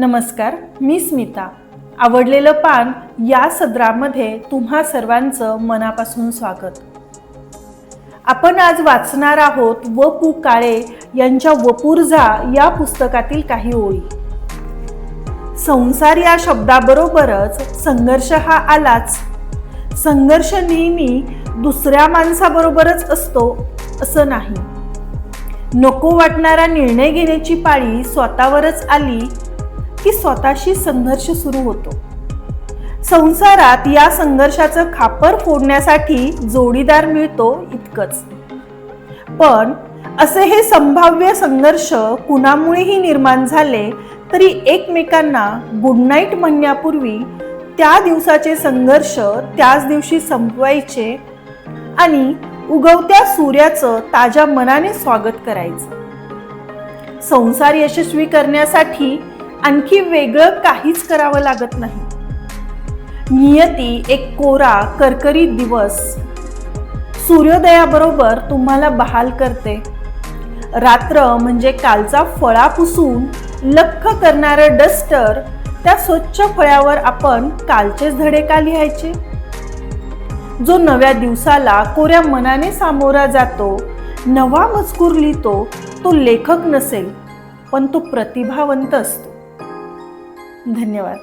नमस्कार मी स्मिता. आवडलेलं पान या सदरामध्ये तुम्हा सर्वांचं मनापासून स्वागत. आपण आज वाचणार आहोत व पु काळे यांच्या वपुर्झा या पुस्तकातील काही ओळी. संसार या शब्दाबरोबरच संघर्ष हा आलाच. संघर्ष नेहमी दुसऱ्या माणसाबरोबरच असतो असं नाही. नको वाटणारा निर्णय घेण्याची पाळी स्वतःवरच आली की स्वतःशी संघर्ष सुरू होतो. संसारात या संघर्षाचं खापर फोडण्यासाठी जोडीदार मिळतो इतकंच. पण असे हे संभाव्य संघर्ष कुणामुळेही निर्माण झाले तरी एकमेकांना गुड नाईट म्हणण्यापूर्वी त्या दिवसाचे संघर्ष त्याच दिवशी संपवायचे आणि उगवत्या सूर्याचं ताज्या मनाने स्वागत करायचं. संसार यशस्वी करण्यासाठी आणखी वेगळं काहीच करावं लागत नाही. नियती एक कोरा करकरी दिवस. सूर्योदयाबरोबर तुम्हाला बहाल करते. रात्र म्हणजे कालचा फळा पुसून लख करणारं डस्टर त्या स्वच्छ फळ्यावर आपण कालचेच धडे का लिहायचे? जो नव्या दिवसाला कोऱ्या मनाने सामोरा जातो नवा मजकूर लिहितो तो लेखक नसेल पण तो प्रतिभावंत असतो. धन्यवाद.